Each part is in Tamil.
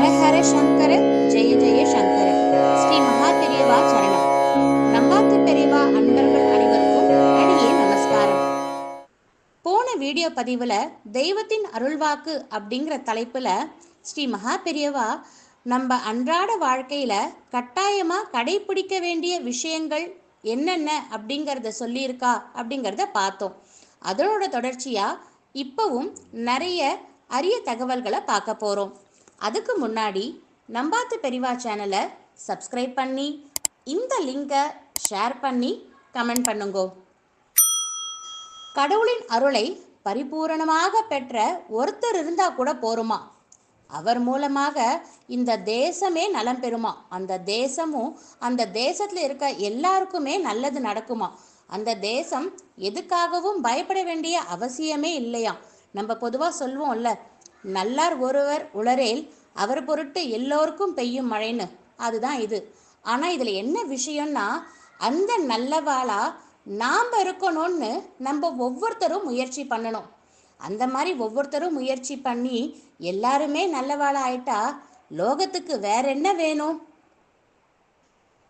ஹரஹர சங்கர ஜெய ஜெய சங்கர ஸ்ரீ மகா பெரியவா சரணம் நம்பாத்து பெரியவா அன்பர்கள் அனைவருக்கும் அடியே நமஸ்காரம் போன வீடியோ பதிவில் தெய்வத்தின் அருள்வாக்கு அப்படிங்கிற தலைப்பில் ஸ்ரீ மகா பெரியவா நம்ம அன்றாட வாழ்க்கையில் கட்டாயமாக கடைபிடிக்க வேண்டிய விஷயங்கள் என்னென்ன அப்படிங்கிறத சொல்லியிருக்கா அப்படிங்கிறத பார்த்தோம். அதனோட தொடர்ச்சியாக இப்போவும் நிறைய அரிய தகவல்களை பார்க்க போகிறோம் அதுக்கு முன்னாடி நம்பாத்து பெரிவா சேனலை சப்ஸ்கிரைப் பண்ணி இந்த லிங்கை ஷேர் பண்ணி கமெண்ட் பண்ணுங்கோ. கடவுளின் அருளை பரிபூரணமாக பெற்ற ஒருத்தர் இருந்தால் கூட போருமா? அவர் மூலமாக இந்த தேசமே நலம் பெறுமா? அந்த தேசமும் அந்த தேசத்தில் இருக்க எல்லாருக்குமே நல்லது நடக்குமா? அந்த தேசம் எதுக்காகவும் பயப்பட வேண்டிய அவசியமே இல்லையா? நம்ம பொதுவாக சொல்லுவோம்ல நல்லார் ஒருவர் உளரேல் அவர் பொருட்டு எல்லோருக்கும் பெய்யும் மழைன்னு. அதுதான் இது. ஆனால் இதில் என்ன விஷயம்னா அந்த நல்லவாளா நாம் இருக்கணும்னு நம்ம ஒவ்வொருத்தரும் முயற்சி பண்ணணும். அந்த மாதிரி ஒவ்வொருத்தரும் முயற்சி பண்ணி எல்லாருமே நல்லவாளா ஆயிட்டா லோகத்துக்கு வேற என்ன வேணும்?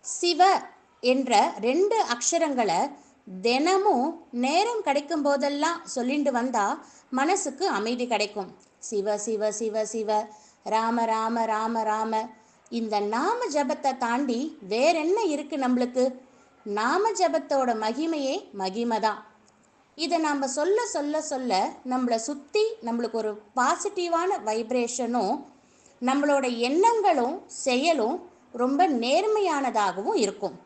சிவ என்ற ரெண்டு அக்ஷரங்களை தினமும் நேரம் கிடைக்கும் போதெல்லாம் சொல்லிட்டு வந்தா மனசுக்கு அமைதி கிடைக்கும். சிவ சிவ சிவ சிவ ராம ராம ராம ராம. இந்த நாம ஜபத்தை தாண்டி வேற என்ன இருக்கு நம்மளுக்கு? நாம ஜபத்தோட மகிமையே மகிமை தான். இதை நாம் சொல்ல சொல்ல சொல்ல நம்மளை சுற்றி நம்மளுக்கு ஒரு பாசிட்டிவான வைப்ரேஷனும் நம்மளோட எண்ணங்களும் செயலும் ரொம்ப நேர்மையானதாகவும் இருக்கும்.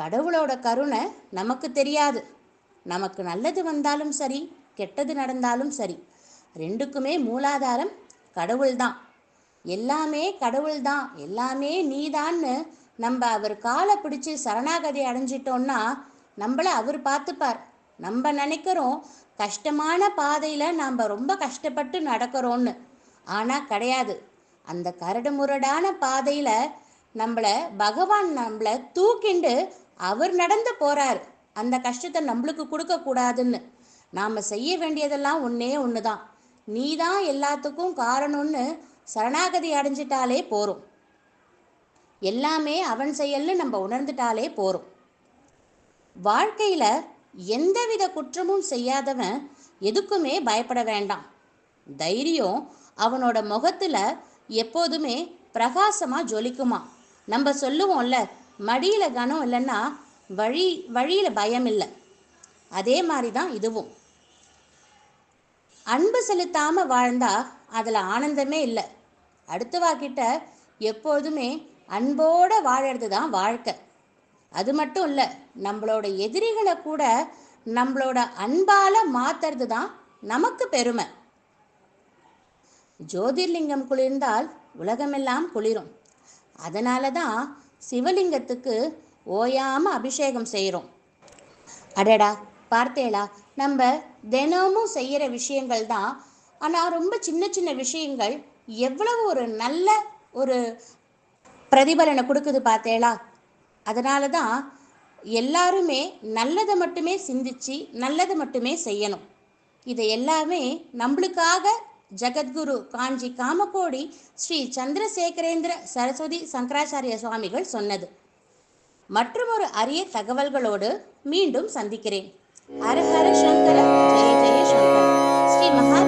கடவுளோட கருணை நமக்கு தெரியாது. நமக்கு நல்லது வந்தாலும் சரி கெட்டது நடந்தாலும் சரி ரெண்டுக்குமே மூலாதாரம் கடவுள்தான். எல்லாமே கடவுள்தான். எல்லாமே நீதான்னு நம்ம அவர் காலை பிடிச்சி சரணாகதி அடைஞ்சிட்டோம்னா நம்மள அவர் பார்த்துப்பார். நம்ம நினைக்கிறோம் கஷ்டமான பாதையில் நாம் ரொம்ப கஷ்டப்பட்டு நடக்கிறோன்னு ஆனால் கிடையாது. அந்த கரடு முரடான பாதையில் நம்மளை பகவான் நம்மளை தூக்கிண்டு அவர் நடந்து போறார். அந்த கஷ்டத்தை நம்மளுக்கு கொடுக்கக்கூடாதுன்னு நாம் செய்ய வேண்டியதெல்லாம் ஒன்றே ஒன்று தான் நீ தான் எல்லாத்துக்கும் காரணம்னு சரணாகதி அடைஞ்சிட்டாலே போறோம் எல்லாமே அவன் செயல்னு நம்ம உணர்ந்துட்டாலே போறோம் வாழ்க்கையில் எந்தவித குற்றமும் செய்யாதவன் எதுக்குமே பயப்பட வேண்டாம். தைரியம் அவனோட முகத்தில் எப்போதுமே பிரகாசமாக ஜொலிக்குமா. நம்ம சொல்லுவோம்ல மடியில் கனம் இல்லைன்னா வழி வழியில் பயம் இல்லை. அதே மாதிரி தான் இதுவும். அன்பு செலுத்தாமல் வாழ்ந்தா அதில் ஆனந்தமே இல்லை. அடுத்தவா கிட்ட எப்போதுமே அன்போட வாழறது தான் வாழ்க்கை. அது மட்டும் இல்லை நம்மளோட எதிரிகளை கூட நம்மளோட அன்பால் மாத்துறது தான் நமக்கு பெருமை. ஜோதிர்லிங்கம் குளிர்ந்தால் உலகமெல்லாம் குளிரும். அதனால தான் சிவலிங்கத்துக்கு ஓயாம அபிஷேகம் செய்கிறோம் அடடா பார்த்தேளா? நம்ம தினமும் செய்கிற விஷயங்கள் தான். ஆனால் ரொம்ப சின்ன சின்ன விஷயங்கள் எவ்வளவு ஒரு நல்ல ஒரு பிரதிபலனை கொடுக்குது பார்த்தேளா? அதனால தான் எல்லாருமே நல்லதை மட்டுமே சிந்திச்சு நல்லதை மட்டுமே செய்யணும். இதை எல்லாமே நம்மளுக்காக ஜகத்குரு காஞ்சி காமகோடி ஸ்ரீ சந்திரசேகரேந்திர சரஸ்வதி சங்கராச்சாரிய சுவாமிகள் சொன்னது. மற்றொரு அரிய தகவல்களோடு மீண்டும் சந்திக்கிறேன். ஹர ஹர சங்கர ஜெய ஜெய சங்கர். ஸ்ரீ மகா